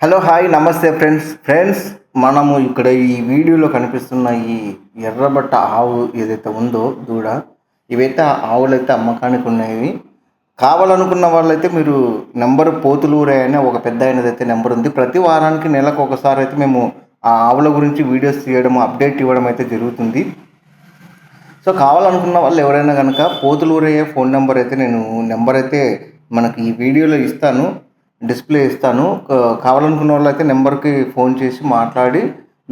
Hello hi namaste friends friends మనము ఇక్కడ ఈ వీడియోలో కనిపిస్తున్న ఈ ఎర్రబట్ట ఆవు ఏదైతే ఉందో దూడ ఇవైతే ఆవులైతే అమ్మకానికి ఉన్నాయి కావాలనుకున్న వాళ్ళైతే మీరు నెంబర్ పోతులూరే అనే ఒక పెద్ద ఆయనదైతే నెంబర్ ఉంది. ప్రతి వారానికి నెలకు ఒకసారి అయితే మేము ఆ ఆవుల గురించి వీడియోస్ తీయడం అప్డేట్ ఇవ్వడం అయితే జరుగుతుంది. సో కావాలనుకున్న వాళ్ళు ఎవరైనా కనుక పోతులూరయ్యే ఫోన్ నెంబర్ అయితే నేను నెంబర్ అయితే మనకి ఈ వీడియోలో ఇస్తాను. డిస్ప్లే ఇస్తాను. కావాలనుకున్న వాళ్ళు అయితే నెంబర్కి ఫోన్ చేసి మాట్లాడి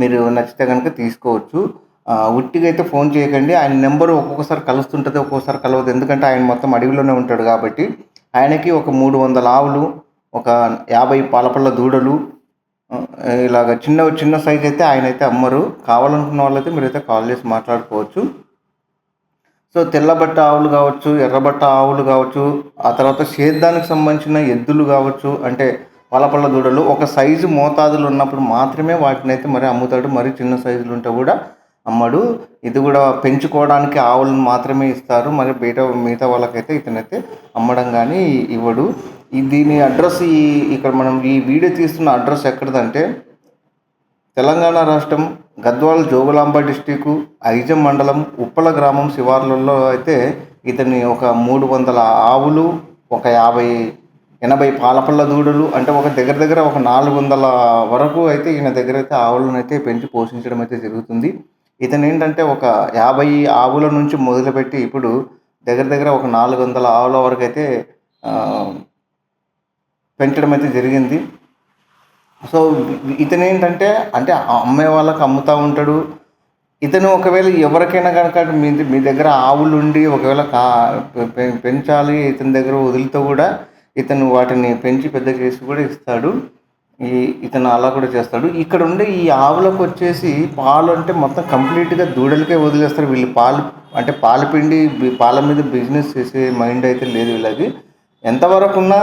మీరు నచ్చితే కనుక తీసుకోవచ్చు. ఉట్టిగా అయితే ఫోన్ చేయకండి. ఆయన నెంబర్ ఒక్కొక్కసారి కలుస్తుంటుంది ఒక్కొక్కసారి కలవదు. ఎందుకంటే ఆయన మొత్తం అడవిలోనే ఉంటాడు కాబట్టి ఆయనకి ఒక మూడు వందల ఆవులు ఒక యాభై పాలపళ్ళ దూడలు ఇలాగ చిన్న చిన్న సైజ్ అయితే ఆయన అయితే అమ్మరు. కావాలనుకున్న వాళ్ళైతే మీరైతే కాల్ చేసి మాట్లాడుకోవచ్చు. సో తెల్లబట్ట ఆవులు కావచ్చు ఎర్రబట్ట ఆవులు కావచ్చు ఆ తర్వాత సేద్యానికి సంబంధించిన ఎద్దులు కావచ్చు అంటే పలపళ్ళ దూడలు ఒక సైజు మోతాదులు ఉన్నప్పుడు మాత్రమే వాటిని అయితే మరి అమ్ముతాడు. మరి చిన్న సైజులు ఉంటే కూడా అమ్మడు. ఇది కూడా పెంచుకోవడానికి ఆవులను మాత్రమే ఇస్తారు. మరి బయట మిగతా వాళ్ళకైతే ఇతనైతే అమ్మడం కానీ ఇవ్వడు. దీని అడ్రస్ ఈ ఇక్కడ మనం ఈ వీడియో తీస్తున్న అడ్రస్ ఎక్కడదంటే తెలంగాణ రాష్ట్రం గద్వాల్ జోగులాంబ డిస్టిక్ ఐజం మండలం ఉప్పల గ్రామం శివార్లలో అయితే ఇతని ఒక మూడు వందల ఆవులు ఒక యాభై ఎనభై పాలపళ్ళ దూడలు అంటే ఒక దగ్గర దగ్గర ఒక నాలుగు వందల వరకు అయితే ఈయన దగ్గర అయితే ఆవులను అయితే పెంచి పోషించడం అయితే జరుగుతుంది. ఇతను ఏంటంటే ఒక యాభై ఆవుల నుంచి మొదలుపెట్టి ఇప్పుడు దగ్గర దగ్గర ఒక నాలుగు వందల ఆవుల వరకు అయితే పెంచడం అయితే జరిగింది. సో ఇతను ఏంటంటే అంటే అమ్మే వాళ్ళకి అమ్ముతూ ఉంటాడు. ఇతను ఒకవేళ ఎవరికైనా కనుక మీ మీ దగ్గర ఆవులు ఉండి ఒకవేళ కా పె- పెంచాలి ఇతని దగ్గర వదిలితో కూడా ఇతను వాటిని పెంచి పెద్ద చేసి కూడా ఇస్తాడు. ఈ ఇతను అలా కూడా చేస్తాడు. ఇక్కడ ఉండే ఈ ఆవులకు వచ్చేసి పాలు అంటే మొత్తం కంప్లీట్గా దూడలకే వదిలేస్తారు. వీళ్ళు పాలు అంటే పాలు పిండి పాల మీద బిజినెస్ చేసే మైండ్ అయితే లేదు వీళ్ళకి ఎంతవరకు ఉన్నా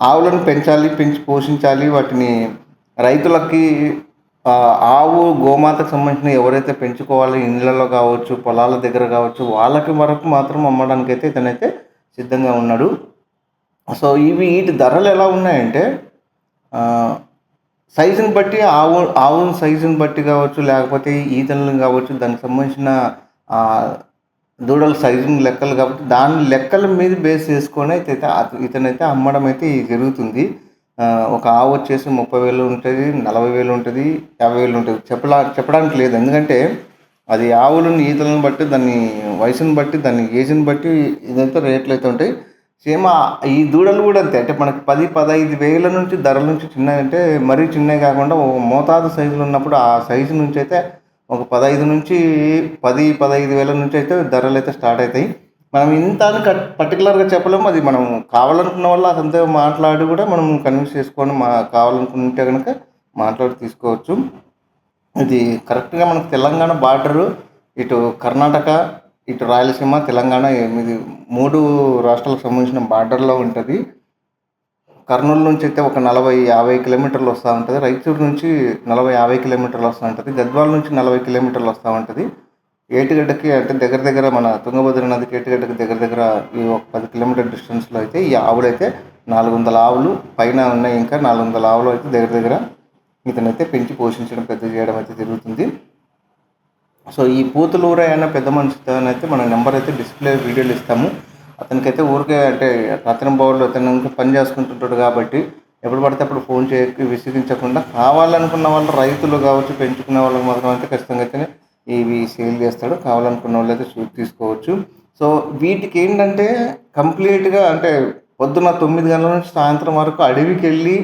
ఆవులను పెంచాలి పెంచి పోషించాలి. వాటిని రైతులకి ఆవు గోమాతకు సంబంధించిన ఎవరైతే పెంచుకోవాలి ఇండ్లలో కావచ్చు పొలాల దగ్గర కావచ్చు వాళ్ళకి వరకు మాత్రం అమ్మడానికి అయితే ఇతనైతే సిద్ధంగా ఉన్నాడు. సో ఇవి వీటి ధరలు ఎలా ఉన్నాయంటే సైజుని బట్టి ఆవు ఆవు సైజుని బట్టి కావచ్చు లేకపోతే ఈతలను కావచ్చు దానికి సంబంధించిన దూడల సైజుని లెక్కలు కాబట్టి దాని లెక్కల మీద బేస్ చేసుకొని అయితే ఇతనైతే అమ్మడం అయితే జరుగుతుంది. ఒక ఆవు వచ్చేసి ముప్పై వేలు ఉంటుంది నలభై వేలు ఉంటుంది యాభై వేలు ఉంటుంది. చెప్పలా చెప్పడానికి లేదు. ఎందుకంటే అది ఆవులను ఈతలను బట్టి దాన్ని వయసును బట్టి దాని ఏజ్ని బట్టి ఇదంతా రేట్లు అయితే ఉంటాయి. సేమ్ ఈ దూడలు కూడా అంతే. అంటే మనకి పది పదహైదు వేల నుంచి ధరల నుంచి చిన్నవి అంటే మరీ చిన్నవి కాకుండా మోతాదు సైజులు ఉన్నప్పుడు ఆ సైజు నుంచి అయితే ఒక పదహైదు నుంచి పది పదహైదు వేల నుంచి అయితే ధరలు అయితే స్టార్ట్ అవుతాయి. మనం ఇంత అని కట్ పర్టికులర్గా చెప్పలేము. అది మనం కావాలనుకున్న వాళ్ళు అదంతా మాట్లాడి కూడా మనం కన్విన్స్ చేసుకొని మా కావాలనుకుంటే కనుక మాట్లాడి తీసుకోవచ్చు. ఇది కరెక్ట్గా మనకు తెలంగాణ బార్డరు ఇటు కర్ణాటక ఇటు రాయలసీమ తెలంగాణ ఇది మూడు రాష్ట్రాలకు సంబంధించిన బార్డర్లో ఉంటుంది. కర్నూలు నుంచి అయితే ఒక నలభై యాభై కిలోమీటర్లు వస్తూ ఉంటుంది. రైచూరు నుంచి నలభై యాభై కిలోమీటర్లు వస్తూ ఉంటుంది. గద్వాల నుంచి నలభై కిలోమీటర్లు వస్తూ ఉంటుంది. ఏటిగడ్డకి అంటే దగ్గర దగ్గర మన తుంగభద్ర నదికి ఏటిగడ్డకి దగ్గర దగ్గర ఈ ఒక పది కిలోమీటర్ డిస్టెన్స్లో అయితే ఈ ఆవులైతే నాలుగు వందల ఆవులు పైన ఉన్నాయి ఇంకా నాలుగు వందల ఆవులు అయితే దగ్గర దగ్గర ఇతనైతే పెంచి పోషించడం పెద్ద చేయడం అయితే జరుగుతుంది. సో ఈ పూతలూర అయిన పెద్ద మనిషితో అయితే మన నెంబర్ అయితే డిస్ప్లే వీడియోలు ఇస్తాము. అతనికైతే ఊరికే అంటే రతనం బావులు అతను ఇంకా పని చేసుకుంటుంటాడు కాబట్టి ఎప్పుడు పడితే అప్పుడు ఫోన్ చేయక విసిగించకుండా కావాలనుకున్న వాళ్ళు రైతులు కావచ్చు పెంచుకునే వాళ్ళకి మాత్రం అయితే ఖచ్చితంగా అయితే ఇవి సేల్ చేస్తాడు. కావాలనుకున్న వాళ్ళు అయితే చూసి తీసుకోవచ్చు. సో వీటికి ఏంటంటే కంప్లీట్గా అంటే పొద్దున్న తొమ్మిది గంటల నుంచి సాయంత్రం వరకు అడవికి వెళ్ళి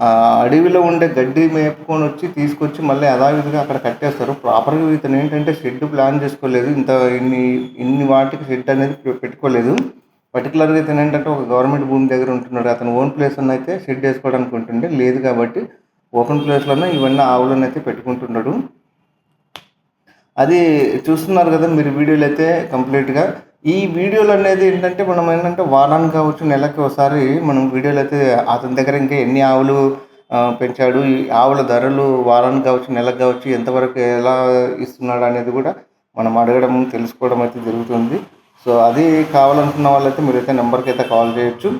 ఆ అడవిలో ఉండే గడ్డి మేపుకొని వచ్చి తీసుకొచ్చి మళ్ళీ యథావిధిగా అక్కడ కట్టేస్తారు. ప్రాపర్గా ఇతను ఏంటంటే షెడ్ ప్లాన్ చేసుకోలేదు. ఇంత ఇన్ని ఇన్ని వాటికి షెడ్ అనేది పె- పెట్టుకోలేదు. పర్టికులర్గా ఇతను ఏంటంటే ఒక గవర్నమెంట్ భూమి దగ్గర ఉంటున్నాడు. అతను ఓన్ ప్లేస్ ఉన్న అయితే షెడ్ వేసుకోవడానికి ఉంటుండే. లేదు కాబట్టి ఓపెన్ ప్లేస్లోనే ఇవన్నీ ఆవులను అయితే పెట్టుకుంటున్నాడు. అది చూస్తున్నారు కదా మీరు వీడియోలు అయితే కంప్లీట్గా ఈ వీడియోలు అనేది ఏంటంటే మనం ఏంటంటే వారానికి కావచ్చు నెలకి ఒకసారి మనం వీడియోలు అయితే అతని దగ్గర ఇంకా ఎన్ని ఆవులు పెంచాడు ఈ ఆవుల ధరలు వారానికి కావచ్చు నెలకు కావచ్చు ఎంతవరకు ఎలా ఇస్తున్నాడు అనేది కూడా మనం అడగడం తెలుసుకోవడం అయితే జరుగుతుంది. సో అది కావాలనుకున్న వాళ్ళైతే మీరైతే నెంబర్కి అయితే కాల్ చేయొచ్చు.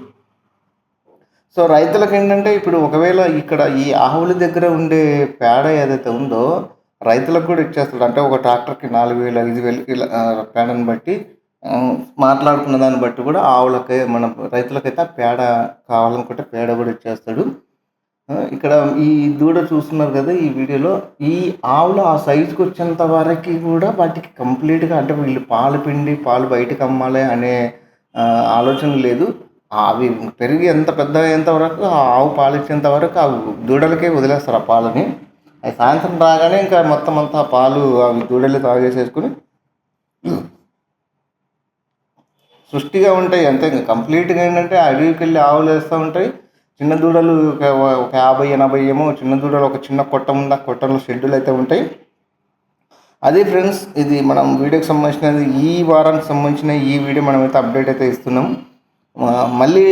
సో రైతులకు ఏంటంటే ఇప్పుడు ఒకవేళ ఇక్కడ ఈ ఆవుల దగ్గర ఉండే పేడ ఏదైతే ఉందో రైతులకు కూడా ఇచ్చేస్తాడు. అంటే ఒక ట్రాక్టర్కి నాలుగు వేలు ఐదు వేలు ఇలా పేడని బట్టి మాట్లాడుకున్న దాన్ని బట్టి కూడా ఆవులకి మన రైతులకైతే ఆ పేడ కావాలనుకుంటే పేడ కూడా ఇచ్చేస్తాడు. ఇక్కడ ఈ దూడ చూస్తున్నారు కదా ఈ వీడియోలో. ఈ ఆవులు ఆ సైజుకి వచ్చేంత వరకు కూడా వాటికి కంప్లీట్గా అంటే వీళ్ళు పాలు పిండి పాలు బయటకు అమ్మాలి అనే ఆలోచన లేదు. అవి పెరిగి ఎంత పెద్ద అయ్యేంత వరకు ఆ ఆవు పాలు ఇచ్చేంత వరకు ఆ దూడలకే వదిలేస్తారు ఆ పాలని. అది సాయంత్రం రాగానే ఇంకా మొత్తం అంతా ఆ పాలు అవి దూడలు తాగేసేసుకుని సృష్టిగా ఉంటాయి. అంతే ఇంకా కంప్లీట్గా ఏంటంటే అడవికి వెళ్ళి ఆవులు వేస్తూ ఉంటాయి. చిన్న దూడలు ఒక ఒక యాభై ఎనభై ఏమో చిన్న దూడలు ఒక చిన్న కొట్టం ఉంది? ఆ కొట్టంలో షెడ్యూల్ అయితే ఉంటాయి. అదే ఫ్రెండ్స్ ఇది మనం వీడియోకి సంబంధించినది ఈ వారానికి సంబంధించిన ఈ వీడియో మనమైతే అప్డేట్ అయితే ఇస్తున్నాం. మళ్ళీ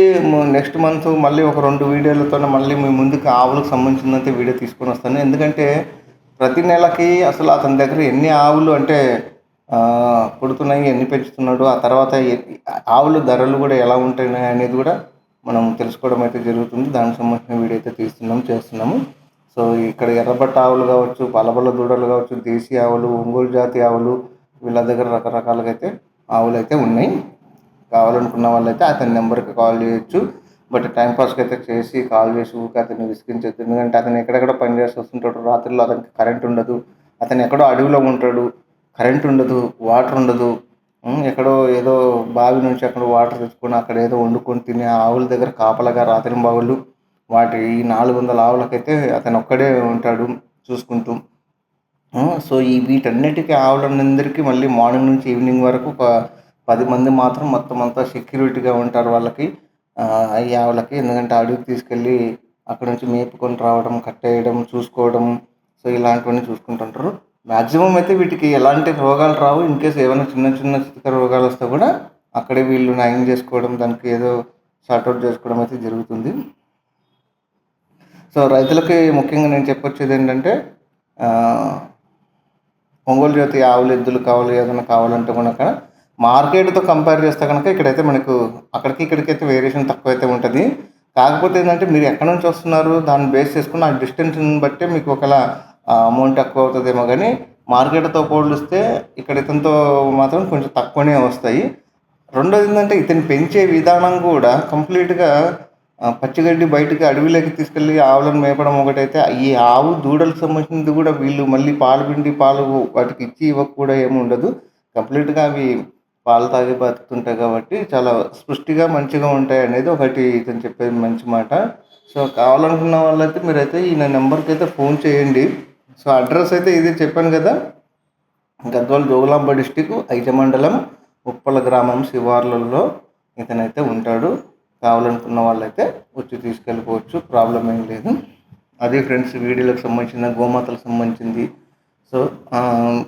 నెక్స్ట్ మంత్ మళ్ళీ ఒక రెండు వీడియోలతో మళ్ళీ మీ ముందుకు ఆవులకు సంబంధించినంత వీడియో తీసుకొని వస్తాను. ఎందుకంటే ప్రతి నెలకి అసలు అతని దగ్గర ఎన్ని ఆవులు అంటే పుడుతున్నాయి ఎన్ని పెంచుతున్నాడు ఆ తర్వాత ఆవులు ఆవుల ధరలు కూడా ఎలా ఉంటున్నాయి అనేది కూడా మనం తెలుసుకోవడం అయితే జరుగుతుంది. దానికి సంబంధించిన వీడియో అయితే తీస్తున్నాము చేస్తున్నాము. సో ఇక్కడ ఎర్రబట్ట ఆవులు కావచ్చు పలబల దూడలు కావచ్చు దేశీ ఆవులు ఒంగోలు జాతి ఆవులు వీళ్ళ దగ్గర రకరకాలుగా అయితే ఆవులు అయితే ఉన్నాయి. కావాలనుకున్న వాళ్ళైతే అతని నెంబర్కి కాల్ చేయొచ్చు. బట్ టైం పాస్కి అయితే చేసి కాల్ చేసి ఊరికి అతన్ని విసిగించవచ్చు ఎందుకంటే అతను ఎక్కడెక్కడ పని చేసి వస్తుంటాడు రాత్రిలో అతనికి కరెంట్ ఉండదు. అతను ఎక్కడో అడవిలో ఉంటాడు. కరెంట్ ఉండదు వాటర్ ఉండదు ఎక్కడో ఏదో బావి నుంచి అక్కడ వాటర్ తెచ్చుకొని అక్కడ ఏదో వండుకొని తినే ఆవుల దగ్గర కాపలాగా రాత్రి బావులు వాటి ఈ నాలుగు వందల ఆవులకైతే అతను ఒక్కడే ఉంటాడు చూసుకుంటూ. సో ఈ వీటన్నిటికీ ఆవులందరికీ మళ్ళీ మార్నింగ్ నుంచి ఈవినింగ్ వరకు ఒక పది మంది మాత్రం మొత్తం అంతా సెక్యూరిటీగా ఉంటారు వాళ్ళకి. ఈ ఆవులకి ఎందుకంటే అడవికి తీసుకెళ్ళి అక్కడ నుంచి మేపుకొని రావడం కట్టేయడం చూసుకోవడం సో ఇలాంటివన్నీ చూసుకుంటుంటారు. మ్యాక్సిమం అయితే వీటికి ఎలాంటి రోగాలు రావు. ఇన్ కేసు ఏమైనా చిన్న చిన్న చితక రోగాలు వస్తే కూడా అక్కడే వీళ్ళు నయం చేసుకోవడం దానికి ఏదో సార్ట్అవుట్ చేసుకోవడం అయితే జరుగుతుంది. సో రైతులకి ముఖ్యంగా నేను చెప్పొచ్చేది ఏంటంటే ఒంగోలు జ్యోతి ఆవులు ఎద్దులు కావాలి ఏదైనా కావాలంటే కనుక మార్కెట్తో కంపేర్ చేస్తే కనుక ఇక్కడైతే మనకు అక్కడికి ఇక్కడికి అయితే వేరియేషన్ తక్కువ అయితే ఉంటుంది. కాకపోతే ఏంటంటే మీరు ఎక్కడి నుంచి వస్తున్నారు దాన్ని బేస్ చేసుకుని ఆ డిస్టెన్స్ని బట్టి మీకు ఒకవేళ అమౌంట్ ఎక్కువ అవుతుందేమో కానీ మార్కెట్తో పోలిస్తే ఇక్కడ ఇతనితో మాత్రం కొంచెం తక్కువనే వస్తాయి. రెండోది ఏంటంటే ఇతను పెంచే విధానం కూడా కంప్లీట్గా పచ్చిగడ్డి బయటకి అడవిలోకి తీసుకెళ్ళి ఆవులను మేపడం ఒకటైతే ఈ ఆవు దూడలకు సంబంధించింది కూడా వీళ్ళు మళ్ళీ పాలు పిండి పాలు వాటికి ఇచ్చి ఇవ్వక కూడా ఏమి ఉండదు. కంప్లీట్గా అవి పాలు తాగి బతుకుతుంటాయి కాబట్టి చాలా స్పృష్టిగా మంచిగా ఉంటాయి అనేది ఒకటి ఇతను చెప్పేది మంచి మాట. సో కావాలనుకున్న వాళ్ళైతే మీరైతే ఈ నా నెంబర్కి అయితే ఫోన్ చేయండి. సో అడ్రస్ అయితే ఇది చెప్పాను కదా. గద్వాల జోగులాంబ డిస్టిక్ ఐజ మండలం ఉప్పల గ్రామం శివార్లలో ఇతనైతే ఉంటాడు. కావాలనుకున్న వాళ్ళైతే వచ్చి తీసుకెళ్ళిపోవచ్చు. ప్రాబ్లం ఏం లేదు. అది ఫ్రెండ్స్ వీడియోలకు సంబంధించిన గోమాతలకు సంబంధించింది. సో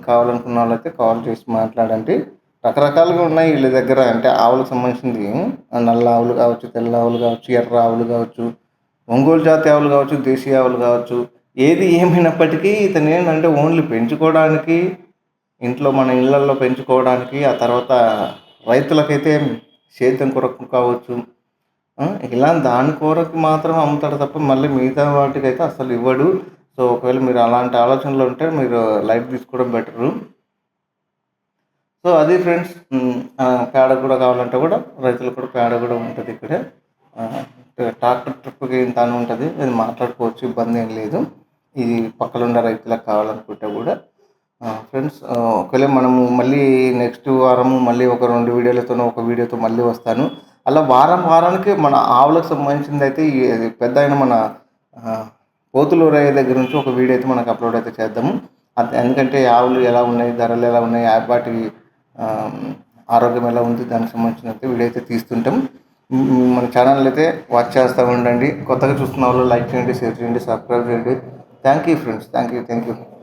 కావాలనుకున్న వాళ్ళైతే కాల్ చేసి మాట్లాడండి. రకరకాలుగా ఉన్నాయి వీళ్ళ దగ్గర. అంటే ఆవులకు సంబంధించింది. నల్ల ఆవులు కావచ్చు తెల్ల ఆవులు కావచ్చు ఎర్ర ఆవులు కావచ్చు ఒంగోలు జాతి ఆవులు కావచ్చు దేశీయ ఆవులు కావచ్చు ఏది ఏమైనప్పటికీ ఇతను ఏంటంటే ఓన్లీ పెంచుకోవడానికి ఇంట్లో మన ఇళ్ళల్లో పెంచుకోవడానికి ఆ తర్వాత రైతులకైతే సేద్యం కొరకు కావచ్చు. ఇలా దాని కొరకు మాత్రం అమ్ముతాడు తప్ప మళ్ళీ మిగతా వాటికైతే అసలు ఇవ్వడు. సో ఒకవేళ మీరు అలాంటి ఆలోచనలు ఉంటే మీరు లైట్ తీసుకోవడం బెటరు. సో అది ఫ్రెండ్స్ పేడ కూడా కావాలంటే కూడా రైతులకు కూడా పేడ కూడా ఉంటుంది ఇక్కడ. ట్రాక్టర్ ట్రిప్కి ఇంత అని ఉంటుంది. అది మాట్లాడుకోవచ్చు ఇబ్బంది ఏం లేదు. ఇది పక్కన ఉన్న రైతులకు కావాలనుకుంటే కూడా ఫ్రెండ్స్ ఒకవేళ మనము మళ్ళీ నెక్స్ట్ వారము మళ్ళీ ఒక రెండు వీడియోలతో ఒక వీడియోతో మళ్ళీ వస్తాను. అలా వారం వారానికి మన ఆవులకు సంబంధించింది అయితే ఈ పెద్ద అయిన మన ఆ, పోతులూరయ్య దగ్గర నుంచి ఒక వీడియో అయితే మనకు అప్లోడ్ అయితే చేద్దాము. అది ఎందుకంటే ఆవులు ఎలా ఉన్నాయి ధరలు ఎలా ఉన్నాయి ఆ వాటి ఆరోగ్యం ఎలా ఉంది దానికి సంబంధించిన అయితే వీడియో అయితే తీస్తుంటాం. మన ఛానల్ అయితే వాచ్ చేస్తూ ఉండండి. కొత్తగా చూస్తున్న వాళ్ళు లైక్ చేయండి షేర్ చేయండి సబ్స్క్రైబ్ చేయండి. thank you friends. Thank you. Thank you.